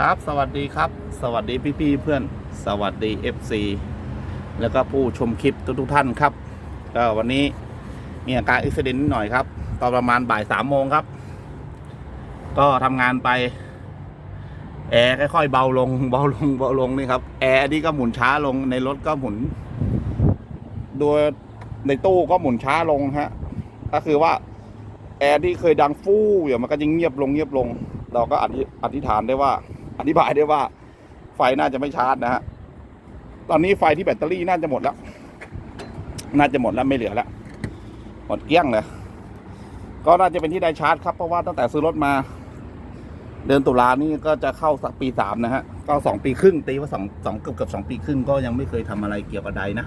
ครับ สวัสดีครับ สวัสดีพี่ๆเพื่อน สวัสดี FC แล้วก็ผู้ชมคลิปทุกๆท่านครับ ก็วันนี้มีอาการอุบิเหตุนิดหน่อยครับ ตอนประมาณบ่ายสามโมงครับ ก็ทำงานไป แอร์ค่อยๆเบาลง เบาลง เบาลงนี่ครับ แอร์นี่ก็หมุนช้าลง ในรถก็หมุนโดยในตู้ก็หมุนช้าลงฮะ ก็คือว่าแอร์ที่เคยดังฟู่อย่างมันก็จะเงียบลงเงียบลง เราก็อธิอธิษฐานได้ว่า อธิบายได้ว่า ไฟน่าจะไม่ชาร์จนะฮะตอนนี้ไฟที่แบตเตอรี่น่าจะหมดแล้ว น่าจะหมดแล้วไม่เหลือแล้วหมดเกลี้ยงเลยก็น่าจะเป็นที่ได้ชาร์จครับเพราะว่าตั้งแต่ซื้อรถมา เดือนตุลานี่ก็จะเข้าสักปีสามนะฮะก็สองปีครึ่งตีว่าสองสองเกือบเกือบสองปีครึ่งก็ยังไม่เคยทำอะไรเกี่ยวกับไดนะ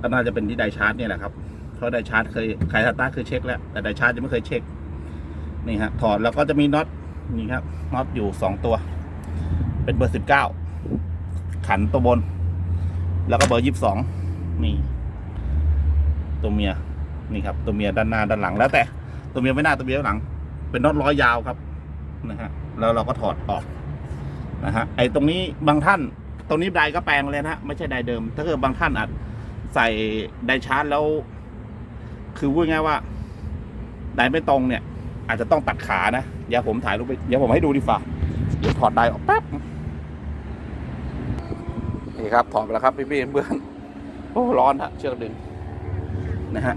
ก็น่าจะเป็นที่ไดชาร์จเนี่ยแหละครับเพราะไดชาร์จเคยใครสตาร์เคยเช็คแล้วแต่ไดชาร์จยังไม่เคยเช็คนี่ฮะถอดแล้วก็จะมีน็อตนี่ครับน็อตอยู่สองตัว เป็นเบอร์สิบเก้าขันตัวบน แล้วก็เบอร์ยี่สิบสองนี่ ตัวเมียนี่ครับ ตัวเมียด้านหน้าด้านหลังแล้วแต่ ตัวเมียไม่หน้าตัวเมียหลัง เป็นน็อตร้อยยาวครับนะฮะแล้วเราก็ถอดออกนะฮะไอ้ตรงนี้บางท่านตรงนี้ไดก็แปลงเลยนะฮะไม่ใช่ไดเดิม ถ้าเกิดบางท่านอาจใส่ไดชาร์จแล้ว คือพูดง่ายว่าไดไม่ตรงเนี่ย อาจจะต้องตัดขานะเดี๋ยวผมถ่ายรูปไปเดี๋ยวผมให้ดูดีฝ่าเดี๋ยวถอดไดออกแป๊บ นี่ครับถอดไปแล้วครับพี่พี่ๆเพื่อนโอ้ร้อนฮะเชือกดึงนะฮะ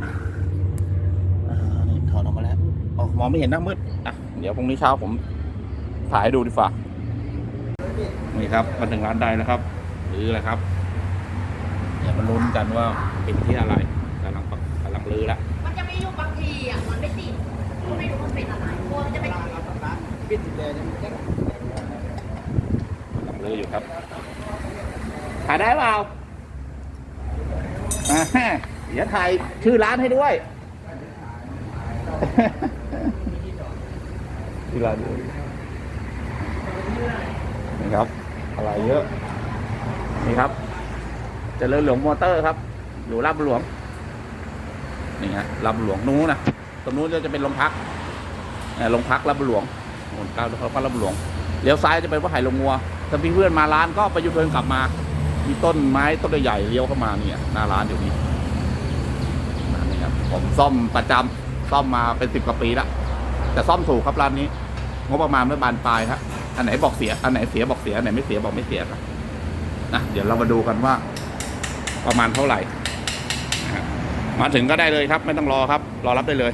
อ่านี่ถอดออกมาแล้วออกมองไม่เห็นหน้ามืดอะเดี๋ยวพรุ่งนี้เช้าผมถ่ายให้ดูดีฝ่านี่ครับมาถึงร้านไดแล้วครับ หรืออะไรครับเดี๋ยวมาลุ้นกันว่าเป็นที่อะไรกำลังปะกำลังลื้อแล้วมันจะมีอยู่บางทีอะมันไม่ติดก็ไม่รู้มันเป็นอะไรกลัวมันจะเป็นกำลังลื้ออยู่ครับ ถ่ายได้เปล่าอ่าเดี๋ยวถ่ายชื่อร้านให้ด้วยชื่อร้านด้วยนี่ครับ อะไรเยอะ นี่ครับเจริญหลวงมอเตอร์ครับ อยู่ลาดบุหลวง นี่ฮะลาดบุหลวงนู้นนะตรงนู้นจะเป็นโรงพักโรงพักลาดบุหลวงโน่นก้าวเขาลาดบุหลวงเลี้ยวซ้ายจะเป็นว่าไห่ลงงัวถ้าพี่เพื่อนมาร้านก็ไปยูเทิร์นกลับมา มีต้นไม้ต้นใหญ่เลี้ยวเข้ามาเนี่ยหน้าร้านอยู่นี่นี่ครับผมซ่อมประจำซ่อมมาเป็นสิบกว่าปีแล้วแต่ซ่อมถูกครับร้านนี้งบประมาณไม่บานปลายครับอันไหนบอกเสียอันไหนเสียบอกเสียอันไหนไม่เสียบอกไม่เสียครับนะเดี๋ยวเรามาดูกันว่า ประมาณเท่าไหร่มาถึงก็ได้เลยครับ ไม่ต้องรอครับ รอรับได้เลย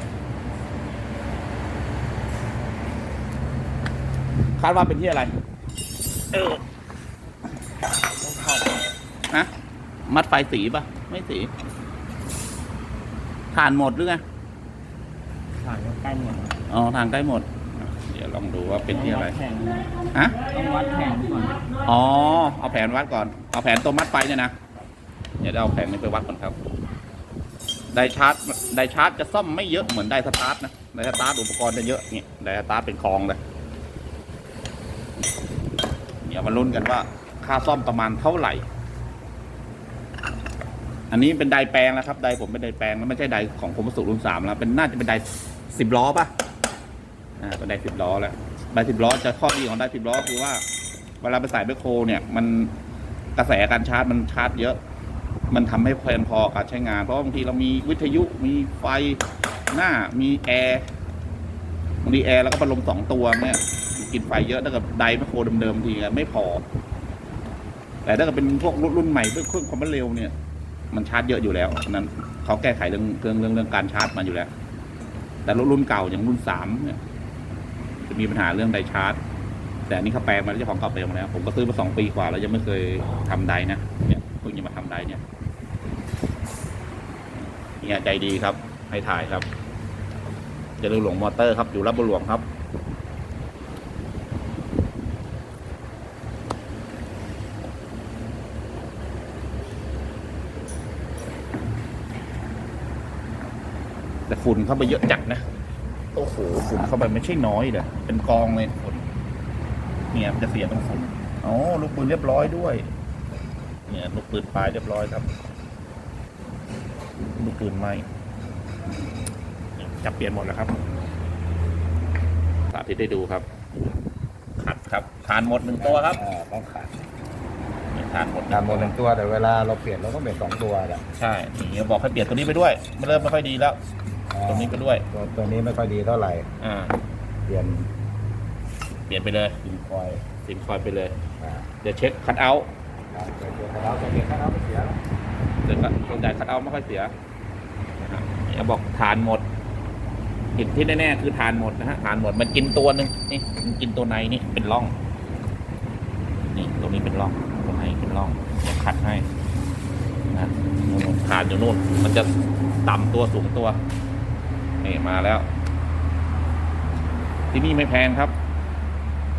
คาดว่าเป็นที่อะไร เออ นะมัดไฟสีปะไม่สีผ่านหมดหรือไงถ่ายใกล้หมดอ๋อทางใกล้หมดเดี๋ยวลองดูว่าเป็นที่อะไรแผงฮะ ต้องวัดแผงก่อนอ๋อ เอาแผนวัดก่อน เอาแผนตัวมัดไฟเนี่ยนะ เดี๋ยวเอาแผนนี้ไปวัดก่อนครับ ไดชาร์จ ไดชาร์จจะซ่อมไม่เยอะเหมือนไดสตาร์ทนะ ไดสตาร์ทอุปกรณ์จะเยอะเนี่ยไดสตาร์ทเป็นคลองเลย เดี๋ยวมาลุ้นกันว่าค่าซ่อมประมาณเท่าไหร่ อันนี้เป็นไดแปลงแล้วครับไดผมเป็นไดแปลงแล้วไม่ใช่ไดของผมสุรุ่นสามแล้วเป็นน่าจะเป็นไดสิบล้อป่ะอ่าเป็นไดสิบล้อแล้วไดสิบล้อจะข้อดีของไดสิบล้อคือว่าเวลาไปใส่แบคโคเนี่ย มันกระแสการชาร์จมันชาร์จเยอะ มันทำให้เพลินพอการใช้งาน เพราะบางทีเรามีวิทยุมีไฟหน้ามีแอร์บางทีแอร์แล้วก็พัดลมสองตัวเนี่ยกินไฟเยอะถ้าเกิดไดแบคโคเดิมๆทีไม่พอ แต่ถ้าเกิดเป็นพวกรุ่นใหม่เพื่อเครื่องความเร็วเนี่ย มันชาร์จเยอะอยู่แล้วนั้นเขาแก้ไขเรื่องเรื่องเรื่องเรื่องการชาร์จมาอยู่แล้ว แต่รถรุ่นเก่าอย่างรุ่นสามเนี่ยจะมีปัญหาเรื่องไดชาร์จ แต่อันนี้เขาแปลงมาแล้วเจ้าของเก่าแปลงมาแล้ว ผมก็ซื้อมาสองปีกว่าแล้วยังไม่เคยทำไดนะเนี่ยเพิ่งจะมาทำไดเนี่ยเนี่ยใจดีครับให้ถ่ายครับเจะเรือหลวงมอเตอร์ครับอยู่รับบุหลวงครับ ฝุ่นเข้าไปเยอะจัดนะ โอ้โห ฝุ่นเข้าไปไม่ใช่น้อยเลยเป็นกองเลยฝุ่น เนี่ยมันจะเสียตรงฝุ่นอ๋อลูกปืนเรียบร้อยด้วย เนี่ยลูกปืนปลายเรียบร้อยครับ ลูกปืนไหมจับเปลี่ยนหมดแล้วครับ สาธิตได้ดูครับ ขัดครับทานหมดหนึ่งตัวครับอ่าต้องขาดนี่ทานหมดตามหมดหนึ่งตัวแต่เวลาเราเปลี่ยนเราต้องเปลี่ยนสองตัวแหละใช่นี่บอกให้เปลี่ยนตัวนี้ไปด้วย มันเริ่มไม่ค่อยดีแล้วอ่า ตัวนี้ไปด้วย ตัวตัวนี้ไม่ค่อยดีเท่าไหร่ อ่า เปลี่ยนเปลี่ยนไปเลยกินคอยซิมคอยไปเลย อ่าเดี๋ยวเช็คคัทเอาท์ครับเปลี่ยนตัวคาราตัวนี้คาราไม่เสียแล้วเดี๋ยวก็ส่วนใหญ่คัทเอาท์ไม่ค่อยเสียนะครับนี่บอกทานหมดกินที่แน่ๆคือทานหมดนะฮะทานหมดมันกินตัวหนึ่งนี่มันกินตัวในนี่เป็นร่อง นี่ตรงนี้เป็นร่องตรงไหนเป็นร่องเดี๋ยวขัดให้นะนู่นๆทานอยู่นู่น มันจะต่ำตัวสูงตัว นี่มาแล้ว ที่นี่ไม่แพงครับ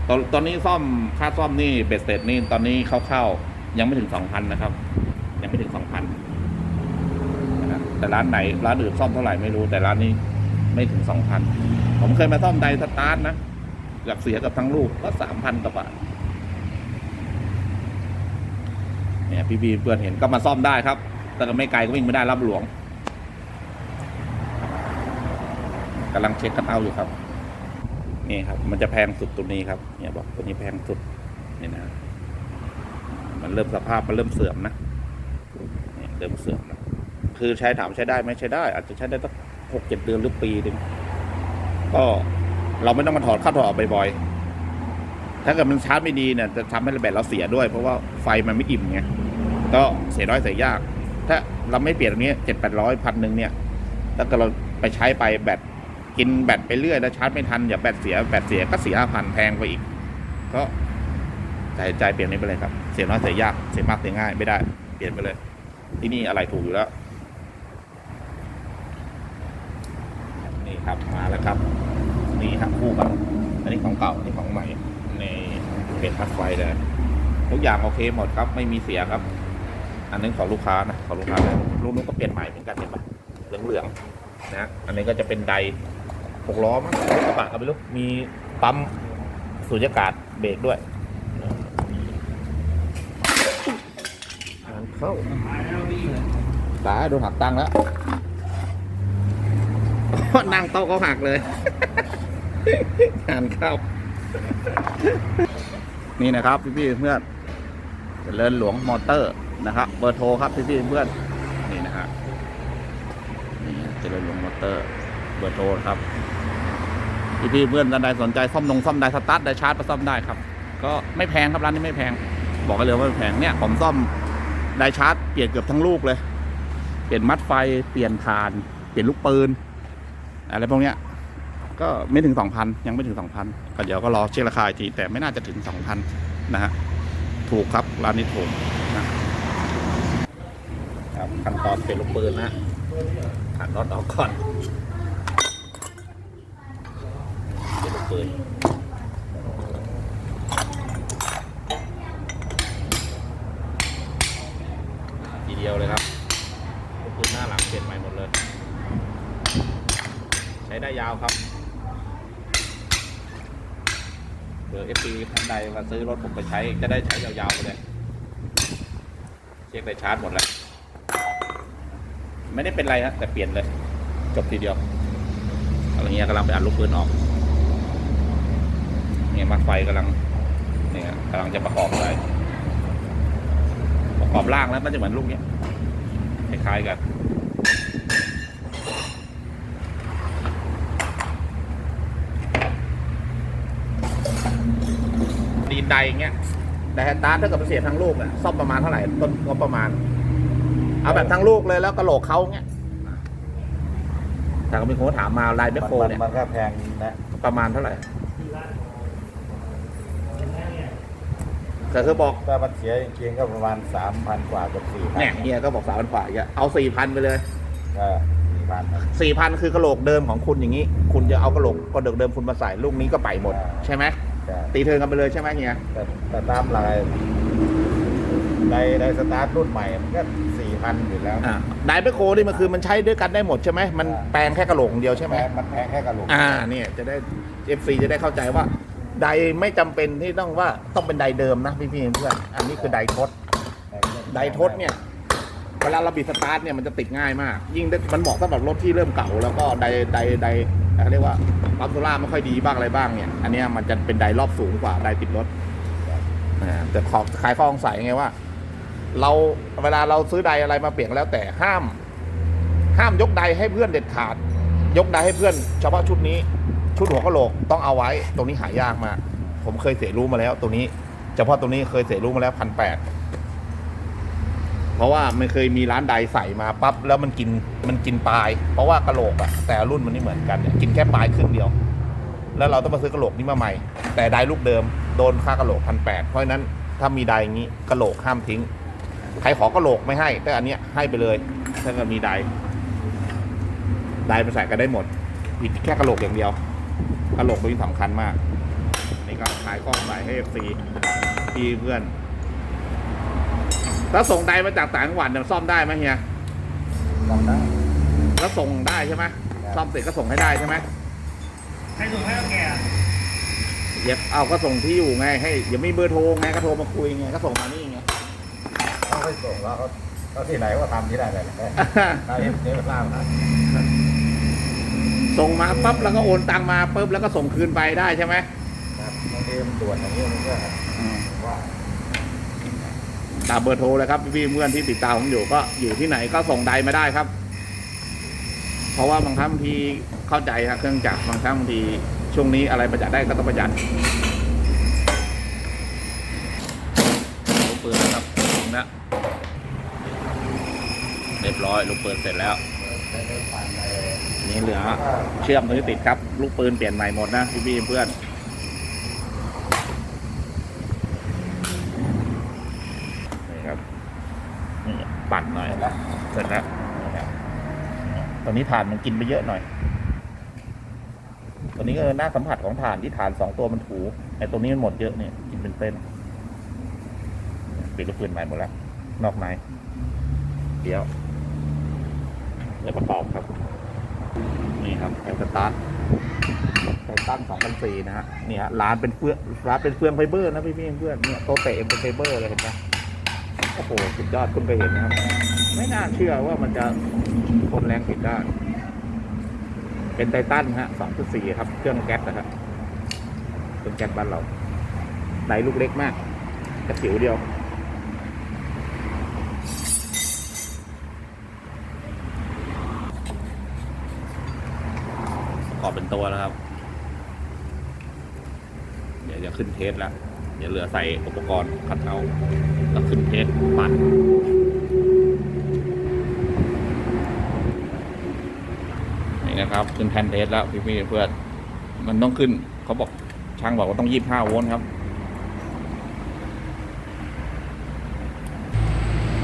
ตอนตอนนี้ซ่อมค่าซ่อมนี่เบ็ดเสร็จนี่ตอนนี้เข้าๆยังไม่ถึงสองพันนะครับ ยังไม่ถึงสองพันแต่ร้านไหนร้านอื่นซ่อมเท่าไหร่ไม่รู้แต่ร้านนี้ไม่ถึงสองพันผมเคยมาซ่อมไดสตาร์ทนะหลักเสียกับทั้งลูกก็สามพันกว่าบาทเนี่ยพี่ๆเพื่อนเห็นก็มาซ่อมได้ครับ แต่ก็ไม่ไกลก็วิ่งไม่ได้รับหลวง กำลังเช็คกันเอาอยู่ครับ นี่ครับ มันจะแพงสุดตัวนี้ครับ เนี่ยบอกตัวนี้แพงสุดนี่นะมันเริ่มสภาพมันเริ่มเสื่อมนะเนี่ยเริ่มเสื่อมนะคือใช้ถามใช้ได้ไหมใช้ได้ อาจจะใช้ได้ตั้งหกเจ็ดเดือนหรือปีหนึ่งก็เราไม่ต้องมาถอดเข้าถอดบ่อยๆถ้าเกิดมันชาร์จไม่ดีเนี่ยจะทำให้แบตเราเสียด้วย เพราะว่าไฟมันไม่อิ่มไงก็เสียน้อยเสียยาก ถ้าเราไม่เปลี่ยนตรงนี้เจ็ดแปดร้อยพันหนึ่งเนี่ยถ้าเกิดเราไปใช้ไปแบต กินแบตไปเรื่อยแล้วชาร์จไม่ทันอย่าแบตเสียแบตเสียก็เสียห้าพันแพงไปอีก ก็ใจใจเปลี่ยนนี้ไปเลยครับ เสียน้อยเสียยากเสียมากเสียง่ายไม่ได้ เปลี่ยนไปเลย ที่นี่อะไรถูกอยู่แล้ว นี่ครับมาแล้วครับ นี่ครับคู่กันอันนี้ของเก่าอันนี้ของใหม่ในเปลี่ยนปลั๊กไฟเลยทุกอย่างโอเคหมดครับ ไม่มีเสียครับ อันนี้ของลูกค้านะของลูกค้านะลูกนู้นก็เปลี่ยนใหม่เหมือนกันเห็นปะเหลืองๆนะ อันนี้ก็จะเป็นได หกล้อมั้งกระบะก็ไม่รู้มีปั๊มสูญญากาศเบรกด้วยงานเข้าตายโดนหักตังแล้วนั่งโต๊ะเขาหักเลยงานเข้า นี่นะครับพี่ๆเพื่อนเจริญหลวงมอเตอร์นะครับเบอร์โทรครับพี่ๆเพื่อนนี่นะฮะนี่เจริญหลวงมอเตอร์ เบอร์โทรครับพี่พี่ๆเพื่อนท่านใดสนใจซ่อมนงซ่อมได้สตาร์ทได้ชาร์จก็ซ่อมได้ครับ ก็ไม่แพงครับร้านนี้ไม่แพง บอกกันเลยว่าไม่แพงเนี่ยผมซ่อมได้ชาร์จเปลี่ยนเกือบทั้งลูกเลย เปลี่ยนมัดไฟเปลี่ยนฐาน เปลี่ยนลูกปืนอะไรพวกเนี้ยก็ไม่ถึงสองพันยังไม่ถึงสองพันก็เดี๋ยวก็รอเช็คราคาอีกทีแต่ไม่น่าจะถึงสองพันนะฮะ ถูกครับร้านนี้ถูกนะครับขั้นตอนเปลี่ยนลูกปืนนะฮะขันน็อตออกก่อนเปืนทีเดียวเลยครับลูกปืนหน้าหลังเปลี่ยนใหม่หมดเลย ใช้ได้ยาวครับเผื่อเอฟซีท่านใดมาซื้อรถผมไปใช้จะได้ใช้ยาวๆไปเลยเช็คได้ชาร์จหมดแล้ว ไม่ได้เป็นไรฮะแต่เปลี่ยนเลย จบทีเดียวอะไรเงี้ยกำลังไปอัดลูกปืนออก เนี่ยมัดไฟกำลังเนี่ยกำลังจะประกอบอะไรประกอบล่างแล้วมันจะเหมือนลูกเนี้ยคล้ายๆกันดีนไดอย่างเงี้ยไดแฮนตาร์ทถ้าเกิดมันเสียทั้งลูกอะซ่อมประมาณเท่าไหร่ต้นงบประมาณ เอาแบบทั้งลูกเลยแล้วกระโหลกเขาเงี้ยแต่ก็มีคนถามมาลายแมคโครมันเนี่ยมันก็แพงนะประมาณเท่าไหร่ แต่คือบอกถ้ามันเสียจริงๆก็ประมาณสามพันกว่าเกับสี่พันเนี่ยเฮียก็บอกสามพันกว่าอย่างเงี้ยเอาสี่พันไปเลยก็สี่พันสี่พันคือกระโหลกเดิมของคุณอย่างนี้ คุณจะเอากระโหลกกระโหลกเดิมคุณมาใส่ลูกนี้ก็ไปหมด ใช่ไหมตีเทิร์นกันไปเลยใช่ไหมเฮียแต่แต่ตามลายในในสตาร์ทรุ่นใหม่มันก็สี่พันอยู่แล้วอ่าไดแมคโครนี่มันคือมันใช้ด้วยกันได้หมดใช่ไหมมันแปลงแค่กระโหลกอย่างเดียวใช่ไหมแพงมันแพงแค่กระโหลกอ่าเนี่ยจะได้เอฟซีจะได้เข้าใจว่า ไดไม่จำเป็นที่ต้องว่าต้องเป็นไดเดิมนะพี่พี่ๆเพื่อนอันนี้คือไดทดไดทดเนี่ยเวลาเราบิดสตาร์ทเนี่ยมันจะติดง่ายมาก ยิ่งมันเหมาะสำหรับรถที่เริ่มเก่า แล้วก็ไดไดไดเขาเรียกว่าปั๊มโซล่าไม่ค่อยดีบ้างอะไรบ้างเนี่ย อันนี้มันจะเป็นไดรอบสูงกว่าไดติดรถแต่ขอขายข้อสงสัยไงว่า เราเวลาเราซื้อไดอะไรมาเปลี่ยนแล้วแต่ห้าม ห้ามยกไดให้เพื่อนเด็ดขาด ยกไดให้เพื่อนเฉพาะชุดนี้ ชุดหัวกะโหลกต้องเอาไว้ ตรงนี้หายากมาก ผมเคยเสียรู้มาแล้วตรงนี้เฉพาะตรงนี้เคยเสียรู้มาแล้วพันแปดเพราะว่ามันเคยมีร้านใดใส่มาปั๊บแล้วมันกินมันกินปลาย เพราะว่ากะโหลกอะแต่รุ่นมันไม่เหมือนกันเนี่ยกินแค่ปลายครึ่งเดียว แล้วเราต้องมาซื้อกะโหลกนี้มาใหม่ แต่ไดลูกเดิมโดนค่ากะโหลกพันแปดเพราะฉะนั้นถ้ามีไดอย่างนี้กะโหลกห้ามทิ้งใครขอกะโหลกไม่ให้ แต่อันเนี้ยให้ไปเลยถ้าเกิดมีไดไดมันใส่กันได้หมดผิดแค่กะโหลกอย่างเดียว กะโหลกตัวนี้สำคัญมาก นี่ก็ขายข้อสายให้เอฟซีพี่เพื่อนถ้าส่งไดมาจากต่างจังหวัดเนี่ยซ่อมได้ไหมเฮียลองได้ แล้วส่งได้ใช่ไหมซ่อมเสร็จก็ส่งให้ได้ใช่ไหมใครส่งให้กับแกอะเย็บเอาก็ส่งที่อยู่ไง ให้อย่ามีเบอร์โทรไงก็โทรมาคุยไงก็ส่งมานี่ไงเขาไปส่งแล้วเขาเขาที่ไหนก็ทำที่ได้เลยถ้าเห็นเสียเวลานะ ส่งมาปั๊บแล้วก็โอนตังมาปุ๊บแล้วก็ส่งคืนไปได้ใช่ไหมครับบางทีมันด่วนอย่างนี้มันก็ว่าตามเบอร์โทรเลยครับพี่ๆเพื่อนที่ติดตามผมอยู่ก็อยู่ที่ไหนก็ส่งใดมาได้ครับ เพราะว่าบางครั้งบางทีเข้าใจครับเครื่องจักรบางครั้งบางทีช่วงนี้อะไรประหยัดได้ก็ต้องประหยัดลูกปืนนะครับถึงแล้วเรียบร้อยลูกปืนเสร็จแล้วได้ได้ผ่า นไปนี่เหลือเชื่อมตัวนี้ติดครับ ลูกปืนเปลี่ยนใหม่หมดนะพี่พี่ๆเพื่อนนี่ครับนี่ปั่นหน่อยเห็นแล้วเสร็จแล้วตอนนี้ฐานมันกินไปเยอะหน่อยตัวนี้ก็หน้าสัมผัสของฐานที่ฐานสองตัวมันถูไอ้ตัวนี้มันหมดเยอะเนี่ยกินเป็นเส้นเปลี่ยนลูกปืนใหม่หมดแล้ว นอกในเดี๋ยวเดี๋ยวประกอบครับ นี่ครับไอสตาร์ทไททัน2004นะฮะเนี่ฮะร้านเป็นเฟื่องร้านเป็นเฟื่องไฟเบอร์นะพี่พี่เพื่อนเนี่ยโตเตะเป็นไฟเบอร์เลยเห็นไหมโอ้โหสุดยอดคุณไปเห็นนะครับ ไม่น่าเชื่อว่ามันจะทนแรงผิดได้ เป็นไททันฮะ2.4ครับ เครื่องแก๊สนะครับเครื่องแก๊สบ้านเราไดลูกเล็กมากกระสิวเดียว ประกอบ เป็นตัวแล้วครับ เดี๋ยวจะขึ้นเทสแล้ว เดี๋ยวเหลือใส่อุปกรณ์คัดเอาท์แล้วขึ้นเทสปั่นนี่นะครับขึ้นแทนเทสแล้วพี่ๆเพื่อนมันต้องขึ้นเขาบอกช่างบอกว่าต้องยี่บห้าโวลต์ครับ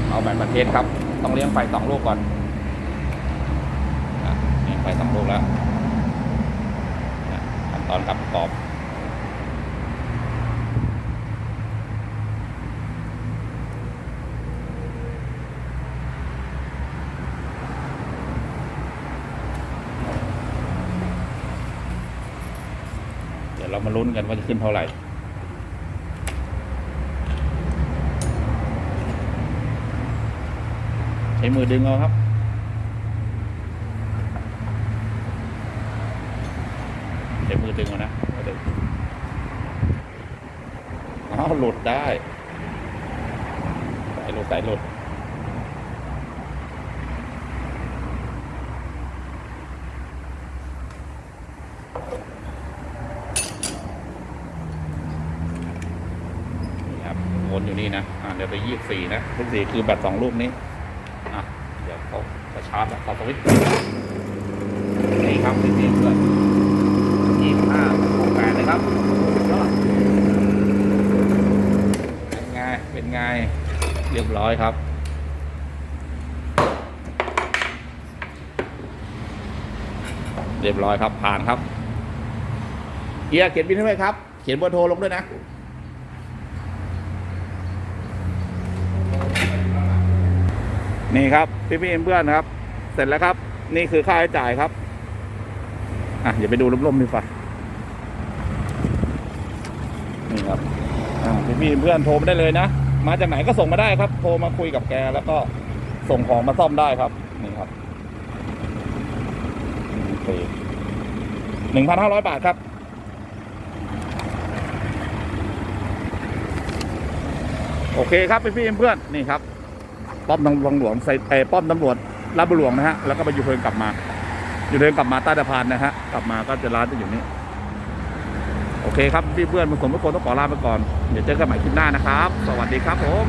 เอาแบบประเทศครับ ต้องเลี้ยงไฟสองลูกก่อนอะนี่ไฟสองลูกแล้ว ตอนการประกอบเดี๋ยวเรามาลุ้นกันว่าจะขึ้นเท่าไหร่ใช้มือดึงเอาครับ ใช้มือ ดึงนะดึงเอาวหลุดได้สายหลุดสายหลุดนี่ครับวนอยู่นี่นะ อ่าเดี๋ยวไปยี่สี่นะยี่สี่คือแบตสองลูกนี้ อะ เดี๋ยวเขาจะชาร์จแล้วเขาสวิตช์นี่ครับพี่ๆเพื่อน ห้าหกแปดเลยครับยอดเป็นไงเป็นไงเรียบร้อยครับเรียบร้อยครับผ่านครับเฮียเขียนบินให้ไหมครับ เขียนเบอร์โทรลงด้วยนะ นี่ครับพี่พี่เพื่อนครับ เสร็จแล้วครับ นี่คือค่าใช้จ่ายครับ อะอย่าไปดูล่มๆดีกว่านี่ครับ อ่า พี่พี่เพื่อนโทรมาได้เลยนะ มาจากไหนก็ส่งมาได้ครับ โทรมาคุยกับแกแล้วก็ส่งของมาซ่อมได้ครับ นี่ครับหนึ่งพันห้าร้อยบาทครับโอเคครับพี่พี่เพื่อนนี่ครับ ป้อมตำรวจหลวงใส่เอป้อมตำรวจรับบุหลวงนะฮะแล้วก็ไปยูเทิร์นกลับมายูเทิร์นกลับมาใต้สะพานนะฮะกลับมาก็จะร้านจะอยู่นี่ โอเคครับพี่เพื่อนๆบางคนทุกคนต้องขอลาไปก่อน เดี๋ยวเจอกันใหม่คลิปหน้านะครับ สวัสดีครับผม